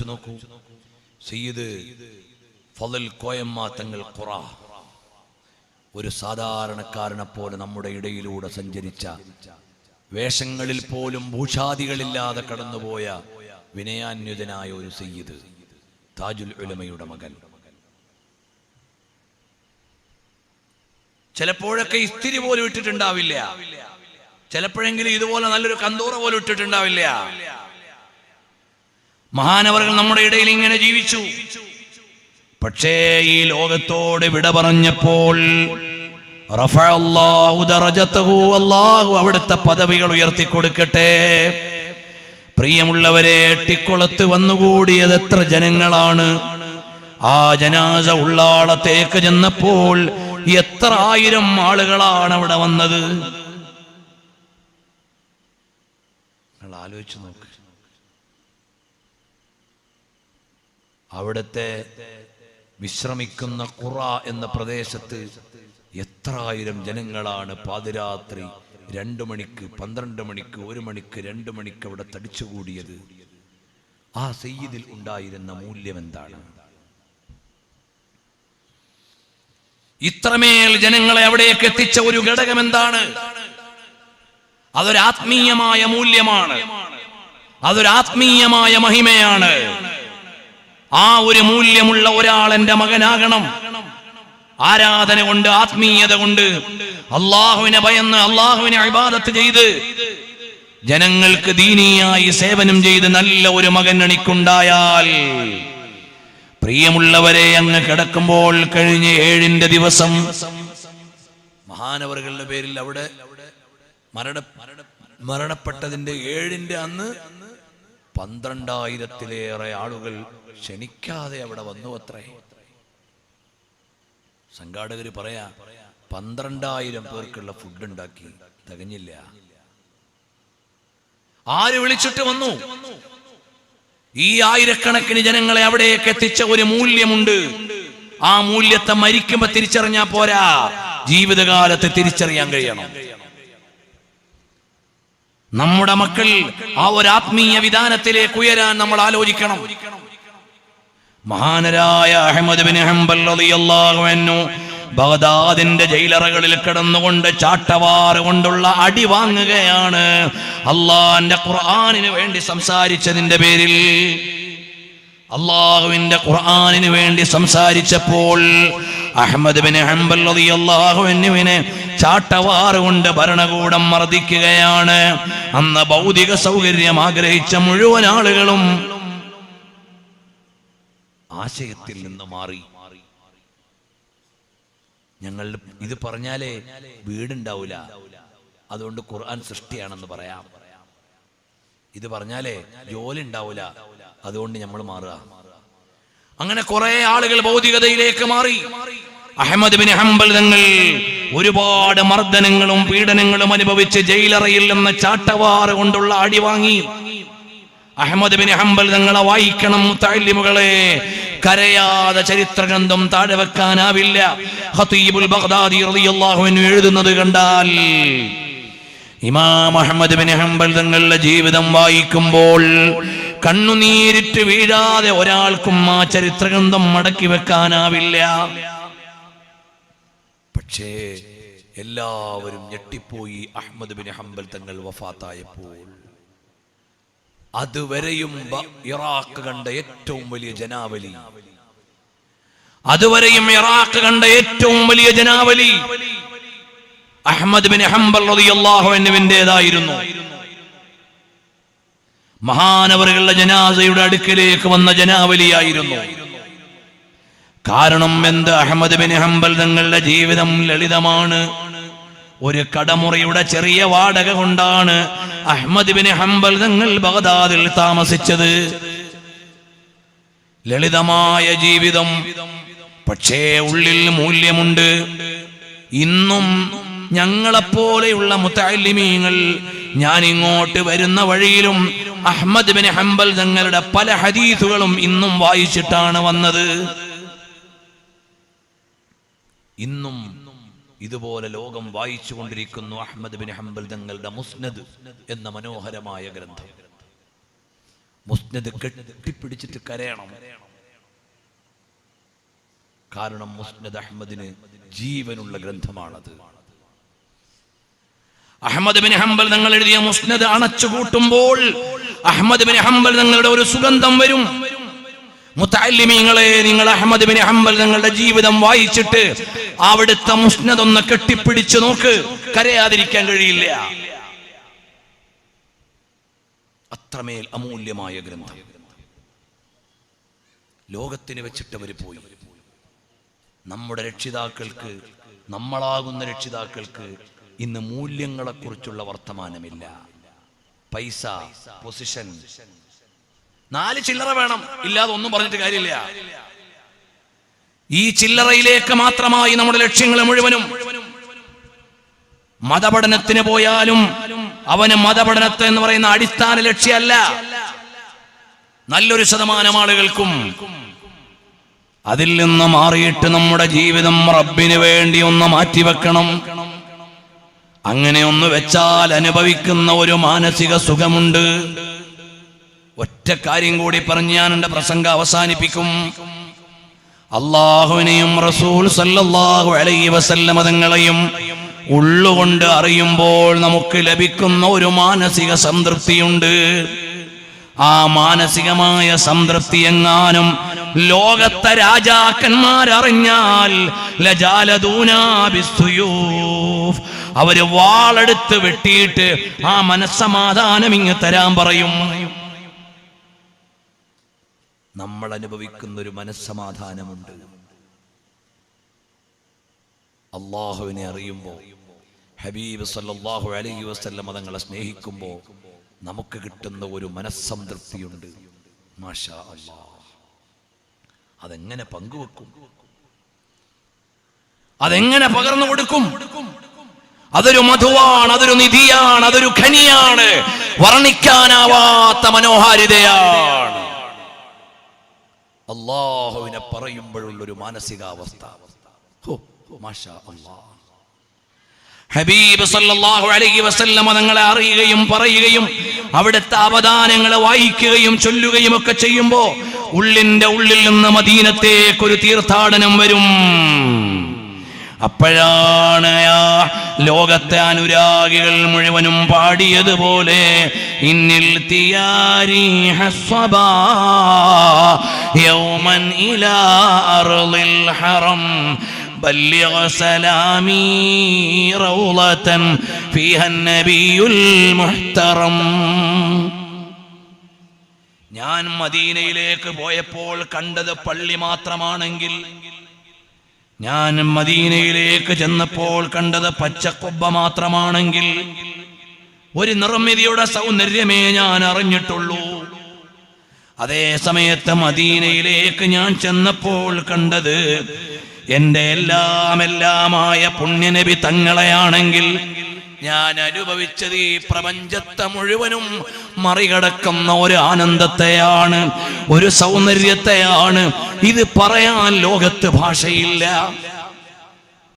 നോക്കൂ. സയ്യിദ് ഫലൽ കോയമ്മ തങ്ങൾ ഖുറ. ഒരു സാധാരണക്കാരനെ പോലെ നമ്മുടെ ഇടയിലൂടെ സഞ്ചരിച്ച വേഷങ്ങളിൽ പോലും ഭൂഷാദികളില്ലാതെ കടന്നുപോയ വിനയാന്യുതനായ ഒരു സയ്യിദ് താജുൽ ഉലമയുടെ മകൻ. ചിലപ്പോഴൊക്കെ ഇസ്തിരി പോലും ഇട്ടിട്ടുണ്ടാവില്ല. ചിലപ്പോഴെങ്കിലും ഇതുപോലെ നല്ലൊരു കന്തൂറ പോലും ഇട്ടിട്ടുണ്ടാവില്ല. മഹാനവറുകൾ നമ്മുടെ ഇടയിൽ ഇങ്ങനെ ജീവിച്ചു. പക്ഷേ ഈ ലോകത്തോട് വിട പറഞ്ഞപ്പോൾ അവിടുത്തെ പദവികൾ ഉയർത്തി കൊടുക്കട്ടെ പ്രിയമുള്ളവരെ എട്ടിക്കുളത്ത് വന്നുകൂടിയത് എത്ര ജനങ്ങളാണ്. ആ ജനാസ ഉള്ളാളത്തേക്ക് ചെന്നപ്പോൾ എത്ര ആയിരം ആളുകളാണ് അവിടെ വന്നത്? ആലോചിച്ച് നോക്ക്. അവിടുത്തെ വിശ്രമിക്കുന്ന കുറ എന്ന പ്രദേശത്ത് എത്ര ആയിരം ജനങ്ങളാണ് പാതിരാത്രി രണ്ടു മണിക്ക് പന്ത്രണ്ട് മണിക്ക് ഒരു മണിക്ക് രണ്ട് മണിക്ക് അവിടെ തടിച്ചുകൂടിയത്. ആ സയ്യിദിൽ ഉണ്ടായിരുന്ന മൂല്യം എന്താണ്? ഇത്രമേൽ ജനങ്ങളെ അവിടേക്ക് എത്തിച്ച ഒരു ഘടകം എന്താണ്? അതൊരാത്മീയമായ മൂല്യമാണ്. അതൊരാത്മീയമായ മഹിമയാണ്. ആ ഒരു മൂല്യമുള്ള ഒരാൾ എന്റെ മകനാകണം. ആരാധന കൊണ്ട് ആത്മീയത കൊണ്ട് അള്ളാഹുവിനെ ഭയന്ന് അള്ളാഹുവിനെ അഭിബാദത്ത് ചെയ്ത് ജനങ്ങൾക്ക് ദീനിയായി സേവനം ചെയ്ത് നല്ല ഒരു മകൻ എണിക്കുണ്ടായാൽ പ്രിയമുള്ളവരെ അങ്ങ് കിടക്കുമ്പോൾ കഴിഞ്ഞ ഏഴിന്റെ ദിവസം മഹാനവറുകളുടെ പേരിൽ അവിടെ മരണ മരണപ്പെട്ടതിന്റെ ഏഴിന്റെ അന്ന് പന്ത്രണ്ടായിരത്തിലേറെ ആളുകൾ ക്ഷണിക്കാതെ അവിടെ വന്നു അത്രേ. സംഘാടകര് പറയാ പന്ത്രണ്ടായിരം പേർക്കുള്ള ഫുഡ് ഉണ്ടാക്കി. തികഞ്ഞില്ല. ആര് വിളിച്ചിട്ട് വന്നു? ഈ ആയിരക്കണക്കിന് ജനങ്ങളെ അവിടേക്ക് എത്തിച്ച ഒരു മൂല്യമുണ്ട്. ആ മൂല്യത്തെ മരിക്കുമ്പോ തിരിച്ചറിഞ്ഞാ പോരാ. ജീവിതകാലത്ത് തിരിച്ചറിയാൻ കഴിയണം. നമ്മുടെ മക്കൾ ആ ഒരു ആത്മീയ വിധാനത്തിലേക്ക് ഉയരാൻ നമ്മൾ ആലോചിക്കണം. മഹാനരായ അഹമ്മദ് ബിൻ ഹംബൽ റളിയല്ലാഹു ബഗ്ദാദിന്റെ ജയിലറകളിൽ കിടന്നുകൊണ്ട് ചാട്ടവാറ് കൊണ്ടുള്ള അടി വാങ്ങുകയാണ്. അള്ളാന്റെ ഖുർആാനിന് വേണ്ടി സംസാരിച്ചതിന്റെ പേരിൽ. അള്ളാഹുവിന്റെ ഖുർആാനിന് വേണ്ടി സംസാരിച്ചപ്പോൾ അഹമ്മദ് ബിൻ ഹംബൽ റളിയല്ലാഹു അൻഹുവിനെ ചാട്ടവാറ് കൊണ്ട് ഭരണകൂടം മർദ്ദിക്കുകയാണ്. അന്ന് ഭൗതിക സൗകര്യം ആഗ്രഹിച്ച മുഴുവൻ ആളുകളും ആശയത്തിൽ നിന്ന് മാറി. ഞങ്ങൾ ഇത് പറഞ്ഞാലേ വീടുണ്ടാവൂല. അതുകൊണ്ട് ഖുർആൻ സൃഷ്ടിയാണെന്ന് പറയാം. ഇത് പറഞ്ഞാലേ ജോലി ഉണ്ടാവൂല അതുകൊണ്ട് നമ്മൾ മാറുക. അങ്ങനെ കുറെ ആളുകൾ ഭൗതികതയിലേക്ക് മാറി. അഹമ്മദ് ബിൻ ഹംബൽ തങ്ങൾ ഒരുപാട് മർദ്ദനങ്ങളും പീഡനങ്ങളും അനുഭവിച്ച് ജയിലറയിൽ നിന്ന് ചാട്ടവാറ് കൊണ്ടുള്ള അടി വാങ്ങി. അഹമ്മദ് ബിൻ ഹംബൽ തങ്ങളെ വായിക്കണം താലിമുകളെ കരയാതെ ചരിത്രഗ്രന്ഥം താഴെ വെക്കാനാവില്ല. ഹത്തീബുൽ ബഗ്ദാദി റളിയല്ലാഹു അൻഹു എഴുതുന്നത് കണ്ടാൽ ഇമാം അഹമ്മദ് ബിൻ ഹംബൽ തങ്ങളുടെ ജീവിതം വായിക്കുമ്പോൾ കണ്ണുനീരിട്ട് വീഴാതെ ഒരാൾക്കും ആ ചരിത്രഗ്രന്ഥം മടക്കി വെക്കാനാവില്ല. പക്ഷേ എല്ലാവരും ഞെട്ടിപ്പോയി അഹമ്മദ് ബിൻ ഹംബൽ തങ്ങൾ വഫാത്തായപ്പോൾ. അതുവരെയും ഇറാഖ് കണ്ട ഏറ്റവും വലിയ ജനാവലി. അതുവരെയും ഇറാഖ് കണ്ട ഏറ്റവും വലിയ ജനാവലി അഹമ്മദ് ബിൻ ഹംബൽ റളിയല്ലാഹു അൻഹുവിന്റെതായിരുന്നു. മഹാനവറുകളുടെ ജനാസയുടെ അടുക്കലേക്ക് വന്ന ജനാവലിയായിരുന്നു. കാരണം എന്ത്? അഹമ്മദ് ബിൻ ഹംബൽ തങ്ങളുടെ ജീവിതം ലളിതമാണ്. ഒരു കടമുറിയുടെ ചെറിയ വാടക കൊണ്ടാണ് അഹമ്മദ് ബിൻ ഹംബൽ തങ്ങൾ ബഗ്ദാദിൽ താമസിച്ചത്. ലളിതമായ ജീവിതം. പക്ഷേ ഉള്ളിൽ മൂല്യമുണ്ട്. ഇന്നും ഞങ്ങളെപ്പോലെയുള്ള മുത്തലിമീങ്ങൾ ഞാൻ ഇങ്ങോട്ട് വരുന്ന വഴിയിലും അഹമ്മദ് ബിൻ ഹംബൽ തങ്ങളുടെ പല ഹദീസുകളും ഇന്നും വായിച്ചിട്ടാണ് വന്നത്. ഇന്നും ഇതുപോലെ ലോകം വായിച്ചു കൊണ്ടിരിക്കുന്നു അഹമ്മദ് ബിൻ ഹംബൽ തങ്ങളുടെ മുസ്നദ് എന്ന മനോഹരമായ ഗ്രന്ഥം. മുസ്നദ് കെട്ടിപ്പിടിച്ചിട്ട് കരയണം. കാരണം മുസ്നദ് അഹമ്മദിന് ജീവനുള്ള ഗ്രന്ഥമാണത്. അഹമ്മദ് ബിൻ ഹംബൽ നിങ്ങൾ എഴുതിയ മുസ്നദ് അണച്ചു കൂട്ടുമ്പോൾ അഹമ്മദ് ബിൻ ഹംബൽ നിങ്ങളുടെ ഒരു സുഗന്ധം വരും. മുത്തല്ലിമീങ്ങളെ നിങ്ങൾ അഹമ്മദ് ബിൻ ഹംബൽ നിങ്ങളുടെ ജീവിതം വായിച്ചിട്ട് അവിടുത്തെ മുസ്നദൊന്ന് കെട്ടിപ്പിടിച്ചു നോക്ക്. കരയാതിരിക്കാൻ കഴിയില്ല. അത്രമേൽ അമൂല്യമായ ഗ്രന്ഥം. ലോകത്തിന് അവർ പോയി. നമ്മുടെ രക്ഷിതാക്കൾക്ക് നമ്മളാകുന്ന രക്ഷിതാക്കൾക്ക് ഇന്ന് മൂല്യങ്ങളെക്കുറിച്ചുള്ള വർത്തമാനമില്ല. പൈസ പൊസിഷൻ നാല് ചില്ലറ വേണം. ഇല്ലാതെ ഒന്നും പറഞ്ഞിട്ട് കാര്യമില്ല. ഈ ചില്ലറയിലേക്ക് മാത്രമായി നമ്മുടെ ലക്ഷ്യങ്ങൾ മുഴുവനും മതപഠനത്തിന് പോയാലും അവന് മതപഠനത്തെ എന്ന് പറയുന്ന അടിസ്ഥാന ലക്ഷ്യമല്ല. നല്ലൊരു ശതമാനം ആളുകൾക്കും അതിൽ നിന്ന് മാറിയിട്ട് നമ്മുടെ ജീവിതം റബ്ബിന് വേണ്ടി ഒന്ന് മാറ്റിവെക്കണം. അങ്ങനെ ഒന്ന് വെച്ചാൽ അനുഭവിക്കുന്ന ഒരു മാനസിക സുഖമുണ്ട്. ഒറ്റ കാര്യം കൂടി പറഞ്ഞ് ഞാൻ എന്റെ പ്രസംഗം അവസാനിപ്പിക്കും. അള്ളാഹുവിനെയും റസൂൽ സല്ലല്ലാഹു അലൈഹി വസല്ലമ തങ്ങളെയും ഉള്ളുകൊണ്ട് അറിയുമ്പോൾ നമുക്ക് ലഭിക്കുന്ന ഒരു മാനസിക സംതൃപ്തിയുണ്ട്. ആ മാനസികമായ സംതൃപ്തി എങ്ങാനും ലോകത്തെ രാജാക്കന്മാരറിഞ്ഞാൽ. അവർ വാളെടുത്ത് വെട്ടിയിട്ട് ആ മനസ്സമാധാനം ഇങ്ങ് തരാൻ പറയും. നമ്മൾ അനുഭവിക്കുന്ന ഒരു മനസ്സമാധാനമുണ്ട്. അള്ളാഹുവിനെ അറിയുമ്പോൾ ഹബീബ് സല്ലാഹു അലൈഹി വസല്ലം മതങ്ങളെ സ്നേഹിക്കുമ്പോൾ നമുക്ക് കിട്ടുന്ന ഒരു മനസ്സംതൃപ്തിയുണ്ട്. മാഷാ അതെങ്ങനെ പങ്കുവെക്കും? അതെങ്ങനെ പകർന്നു കൊടുക്കും? അതൊരു മധുവാണ് അതൊരു നിധിയാണ് അതൊരു ഖനിയാണ്. വർണിക്കാനാവാത്ത മനോഹാരിതയാണ്. അള്ളാഹുവിനെ പറയുമ്പോഴുള്ളൊരു മാനസികാവസ്ഥ. ഹബീബ് സല്ലല്ലാഹു അലൈഹി വസല്ലമ തങ്ങളെ അറിയുകയും പറയുകയും അവിടുത്തെ അവദാനങ്ങളെ വായിക്കുകയും ചൊല്ലുകയും ഒക്കെ ചെയ്യുമ്പോ ഉള്ളിന്റെ ഉള്ളിൽ നിന്ന് മദീനത്തേക്കൊരു തീർത്ഥാടനം വരും അപ്പോഴാണ് ആ ലോകത്തെ അനുരാഗികൾ മുഴുവനും പാടിയതുപോലെ ഇന്നിൽ തിയാരി ഹസ്വബാ യൗമൻ ഇലാ അർളിൽ ഹറം بلغ سلامي روضة فيها النبي المحترم ഞാൻ മദീനയിലേക്ക് പോയപ്പോൾ കണ്ടത് പള്ളി മാത്രമാണെങ്കിൽ ഞാൻ മദീനയിലേക്ക് ചെന്നപ്പോൾ കണ്ടത് പച്ചക്കൊബ്ബ മാത്രമാണെങ്കിൽ ഒരു നിർമ്മിതിയുടെ സൗന്ദര്യമേ ഞാൻ അറിഞ്ഞിട്ടുള്ളൂ. അതേ സമയത്ത് മദീനയിലേക്ക് ഞാൻ ചെന്നപ്പോൾ കണ്ടത് എന്റെ എല്ലാം എല്ലാമായ പുണ്യനബി തങ്ങളെയാണെങ്കിൽ ഞാൻ അനുഭവിച്ചത് ഈ പ്രപഞ്ചത്തെ മുഴുവനും മറികടക്കുന്ന ഒരു ആനന്ദത്തെയാണ് ഒരു സൗന്ദര്യത്തെയാണ്. ഇത് പറയാൻ ലോകത്ത് ഭാഷയില്ല.